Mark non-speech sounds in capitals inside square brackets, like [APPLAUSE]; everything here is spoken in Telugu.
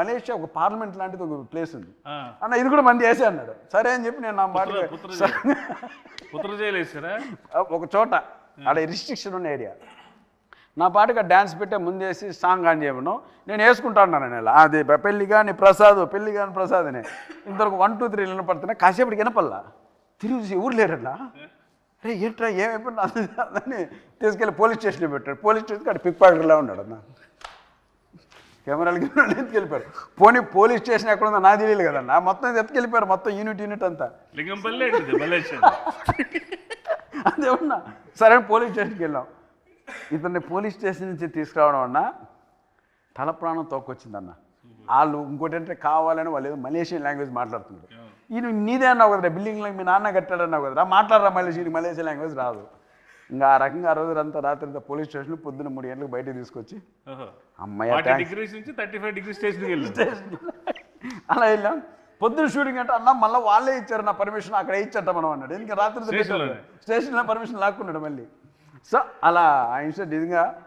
మలేషియా ఒక పార్లమెంట్ లాంటిది ఒక ప్లేస్ ఉంది. అన్న ఇది కూడా మంది వేసే అన్నాడు. సరే అని చెప్పి నేను నా మాట ఒక చోట. ఆడ రిస్ట్రిక్షన్ ఉన్న ఏరియా నా పాటగా డ్యాన్స్ పెట్టే ముందేసి సాంగ్ ఆన్ చేయమను. నేను వేసుకుంటాను నేను అది పెళ్ళి కానీ ప్రసాద్ పెళ్ళి కానీ ప్రసాద్ అని. ఇంతవరకు వన్ టూ త్రీ వినపడుతున్నా కాసేపటికి వినపల్లా తిరిగి చూసి ఊరు లేరట్లా? అరే ఏంట్రా ఏమైపోయినా అని తీసుకెళ్ళి పోలీస్ స్టేషన్లో పెట్టాడు. పోలీస్ స్టేషన్కి అక్కడ పిక్ పాకెట్లా ఉన్నాడు అన్న. కెమెరాలు కెమెరాలు ఎత్తుకెళ్ళిపోయారు. పోనీ పోలీస్ స్టేషన్ ఎక్కడ ఉందో నాకు తెలియదు కదన్న. మొత్తం ఎత్తుకెళ్ళిపోయారు. మొత్తం యూనిట్ యూనిట్ అంతా. లింగంపల్లి అదే ఉన్నా సరే పోలీస్ స్టేషన్కి వెళ్ళాం. ఇతన్ని పోలీస్ స్టేషన్ నుంచి తీసుకురావడం అన్న తల ప్రాణం తోకొచ్చిందన్న. వాళ్ళు ఇంకోటి అంటే కావాలని వాళ్ళు ఏదో మలేషియన్ లాంగ్వేజ్ మాట్లాడుతున్నారు. ఈయన నీదే అన్నావు కదరా బిల్డింగ్ మీ నాన్న కట్టాడు అన్నావు కదరా. మాట్లాడరా మలేషియన్ మలేషియన్ లాంగ్వేజ్ రాదు. ఇంకా ఆ రకంగా ఆ రోజు అంతా రాత్రి పోలీస్ స్టేషన్ పొద్దున్న మూడు గంటలకు బయటకు తీసుకొచ్చి థ్యాంక్స్ డిగ్రీస్ నుంచి థర్టీ ఫైవ్ డిగ్రీ [LAUGHS] అలా వెళ్ళాం. పొద్దున షూటింగ్ అంటే అన్న మళ్ళీ వాళ్ళే ఇచ్చారు నా పర్మిషన్ అక్కడ ఇచ్చట మనం అన్నాడు. ఎందుకంటే రాత్రి. స్టేషన్లో పర్మిషన్ లాక్కున్నాడు మళ్ళీ. సో అలా ఆ ఇన్సిడెంట్ నిజంగా